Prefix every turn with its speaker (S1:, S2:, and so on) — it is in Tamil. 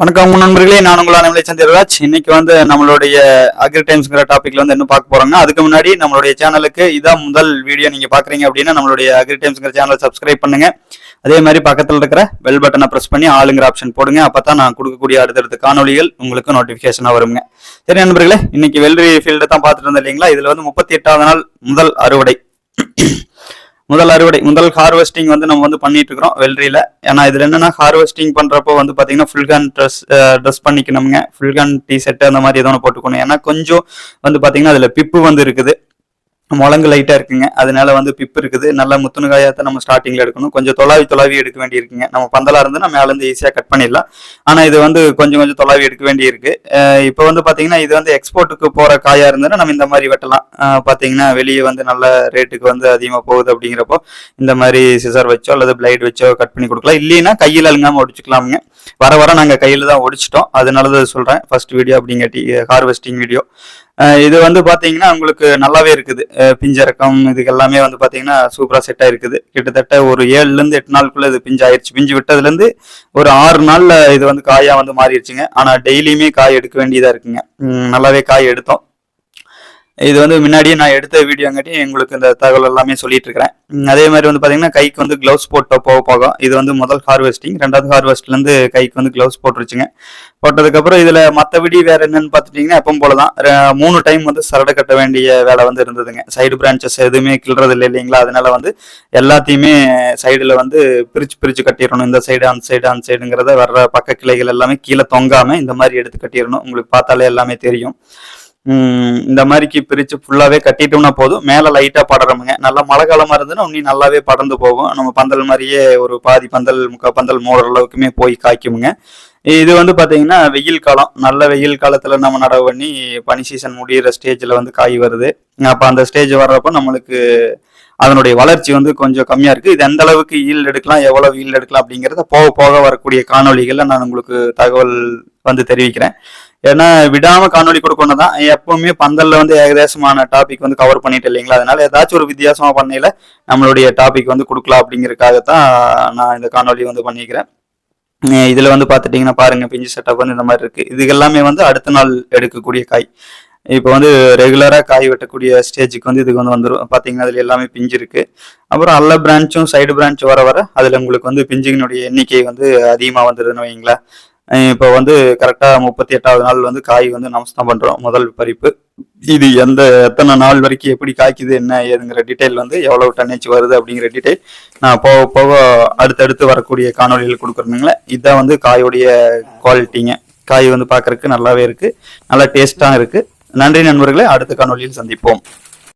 S1: வணக்கம் உங்க நண்பர்களே. நான் உங்கள் அனைவரை சந்திரராஜ். இன்னைக்கு வந்து நம்மளுடைய அக்ரி டைம்ஸ்ங்கிற டாபிக்ல வந்து என்ன பார்க்க போறோம்னா அதுக்கு முன்னாடி நம்மளுடைய சேனலுக்கு இதான் முதல் வீடியோ நீங்க பாக்குறீங்க அப்படின்னா நம்மளுடைய அக்ரி டைம்ஸ்ங்கிற சேனலை சப்ஸ்கிரைப் பண்ணுங்க. அதே மாதிரி பக்கத்தில் இருக்கிற பெல் பட்டனை ப்ரெஸ் பண்ணி ஆளுங்கிற ஆப்ஷன் போடுங்க. அப்பதான் நான் கொடுக்கக்கூடிய அடுத்தடுத்த காணொலிகள் உங்களுக்கு நோட்டிஃபிகேஷனாக வருங்க. சரி நண்பர்களே இன்னைக்கு வெல்ரி ஃபீல்டு தான் பார்த்துட்டு இருந்தேன் இல்லைங்களா? இதுல வந்து முப்பத்தி எட்டாவது நாள் முதல் அறுவடை. முதல் அறுவடை முதல் ஹார்வெஸ்டிங் வந்து நம்ம வந்து பண்ணிட்டு இருக்கிறோம் வெள்ளரியில. ஏன்னா இதுல என்னன்னா ஹார்வெஸ்டிங் பண்றப்போ வந்து பாத்தீங்கன்னா ஃபுல் கேன் ட்ரெஸ் ட்ரெஸ் பண்ணிக்கணுங்க ஃபுல் கேன் டி ஷர்ட் அந்த மாதிரி ஏதோ ஒன்று போட்டுக்கணும். ஏன்னா கொஞ்சம் வந்து பாத்தீங்கன்னா அதுல பிப்பு வந்து இருக்குது. முழங்கு லைட்டாக இருக்குங்க. அதனால வந்து பிப்பு இருக்குது. நல்ல முத்துணுகாயத்தை நம்ம ஸ்டார்டிங்கில் எடுக்கணும். கொஞ்சம் தொலாவி தொலாவி எடுக்க வேண்டியிருக்குங்க. நம்ம பந்தலாக இருந்து நம்ம மேலேருந்து ஈஸியாக கட் பண்ணிடலாம். ஆனால் இது வந்து கொஞ்சம் கொஞ்சம் தொலாவி எடுக்க வேண்டியிருக்கு. இப்போ வந்து பார்த்தீங்கன்னா இது வந்து எக்ஸ்போர்ட்டுக்கு போகிற காயாக இருந்ததுன்னா நம்ம இந்த மாதிரி வெட்டலாம். பார்த்தீங்கன்னா வெளியே வந்து நல்ல ரேட்டுக்கு வந்து அதிகமாக போகுது அப்படிங்கிறப்போ இந்த மாதிரி சிசர் வச்சோ அல்லது பிளைட் வச்சோ கட் பண்ணி கொடுக்கலாம். இல்லைன்னா கையில் அழுங்காமல் ஒடிச்சுக்கலாமுங்க. வர வர நாங்கள் கையில் தான் ஒடிச்சிட்டோம். அதனால தான் சொல்கிறேன் ஃபர்ஸ்ட் வீடியோ அப்படிங்காட்டி ஹார்வெஸ்டிங் வீடியோ இது வந்து பார்த்தீங்கன்னா உங்களுக்கு நல்லாவே இருக்குது. பிஞ்சிறக்கம் இதுக்கு எல்லாமே வந்து பார்த்தீங்கன்னா சூப்பராக செட் ஆயிருக்குது. கிட்டத்தட்ட ஒரு ஏழுலேருந்து எட்டு நாளுக்குள்ளே இது பிஞ்சு ஆயிடுச்சு பிஞ்சு விட்டதுலேருந்து ஒரு ஆறு நாளில் இது வந்து காயாக வந்து மாறிடுச்சுங்க. ஆனால் டெய்லியுமே காய் எடுக்க வேண்டியதாக இருக்குங்க. நல்லாவே காய் எடுத்தோம். இது வந்து முன்னாடியே நான் எடுத்த வீடியோங்காட்டி உங்களுக்கு இந்த தகவல் எல்லாமே சொல்லிட்டு இருக்கிறேன் அதே மாதிரி வந்து பார்த்தீங்கன்னா கைக்கு வந்து க்ளவுஸ் போட்டு போக போகும் இது வந்து முதல் ஹார்வெஸ்டிங் ரெண்டாவது ஹார்வெஸ்ட்லேருந்து கைக்கு வந்து க்ளவுஸ் போட்டுருச்சுங்க. போட்டதுக்கப்புறம் இதில் மற்றபடி வேறு என்னன்னு பார்த்துட்டிங்கன்னா எப்பவும் போலதான் தான் மூணு டைம் வந்து சரடை கட்ட வேண்டிய வேலை வந்து இருந்ததுங்க. சைடு பிரான்ச்சஸ் எதுவுமே கிள்றது இல்லை இல்லைங்களா? அதனால வந்து எல்லாத்தையுமே சைடில் வந்து பிரிச்சு பிரிச்சு கட்டிடணும். இந்த சைடு அந்த சைடு அந்த சைடுங்கிறத வர்ற பக்க கிளைகள் எல்லாமே கீழே தொங்காமல் இந்த மாதிரி எடுத்து கட்டிடணும். உங்களுக்கு பார்த்தாலே எல்லாமே தெரியும். இந்த மாதிரிக்கு பிரித்து ஃபுல்லாகவே கட்டிட்டோம்னா போதும். மேலே லைட்டாக படறமுங்க. நல்லா மழை காலமாக இருந்ததுன்னா இன்னும் நல்லாவே படர்ந்து போகும். நம்ம பந்தல் மாதிரியே ஒரு பாதி பந்தல் முக்கால் பந்தல் மூடுற அளவுக்குமே போய் காய்க்குமுங்க. இது வந்து பார்த்தீங்கன்னா வெயில் காலம். நல்ல வெயில் காலத்தில் நம்ம நடவு பண்ணி பனி சீசன் முடிகிற ஸ்டேஜில் வந்து காய் வருது. அப்போ அந்த ஸ்டேஜ் வர்றப்போ நம்மளுக்கு அதனுடைய வளர்ச்சி வந்து கொஞ்சம் கம்மியா இருக்கு. இது எந்த அளவுக்கு ஈல்டு எடுக்கலாம் எவ்வளவு ஈல்டு எடுக்கலாம் அப்படிங்கறத போக போக வரக்கூடிய காணொளிகள்ல நான் உங்களுக்கு தகவல் வந்து தெரிவிக்கிறேன். ஏன்னா விடாம காணொளி கொடுக்கணும் தான் எப்பவுமே பந்தல்ல வந்து ஏகதேசமான டாபிக் வந்து கவர் பண்ணிட்டு இல்லைங்களா? அதனால ஏதாச்சும் ஒரு வித்தியாசமா பண்ணையில நம்மளுடைய டாபிக் வந்து கொடுக்கலாம் அப்படிங்கறதுக்காகத்தான் நான் இந்த காணொளி வந்து பண்ணிக்கிறேன். இதில் இதுல வந்து பாத்துட்டீங்கன்னா பாருங்க பிஞ்சு செட்டப் வந்து இந்த மாதிரி இருக்கு. இது எல்லாமே வந்து அடுத்த நாள் எடுக்கக்கூடிய காய். இப்போ வந்து ரெகுலராக காய் வெட்டக்கூடிய ஸ்டேஜுக்கு வந்து இதுக்கு வந்து வந்துடும் பார்த்தீங்கன்னா அதில் எல்லாமே பிஞ்சு இருக்குது அப்புறம் அல்ல பிரான்ச்சும் சைடு பிரான்ச் வர வர அதில் உங்களுக்கு வந்து பிஞ்சுகளுடைய எண்ணிக்கை வந்து அதிகமாக வந்துடுதுன்னு வைங்களேன் இப்போ வந்து கரெக்டாக முப்பத்தி எட்டாவது நாள் வந்து காய் வந்து நமஸ்தான் பண்ணுறோம் முதல் பறிப்பு. இது எந்த எத்தனை நாள் வரைக்கும் எப்படி காய்க்குது என்ன ஏதுங்கிற டீட்டெயில் வந்து எவ்வளவு டன்னேஜ் வருது அப்படிங்கிற டீட்டெயில் நான் போக போக அடுத்தடுத்து வரக்கூடிய காணொலிகள் கொடுக்குறேனுங்களே இதுதான் வந்து காயோடைய குவாலிட்டிங்க காய் வந்து பார்க்கறதுக்கு நல்லாவே இருக்குது நல்லா டேஸ்ட்டாக இருக்குது நன்றி நண்பர்களே அடுத்த காணொலியில் சந்திப்போம்.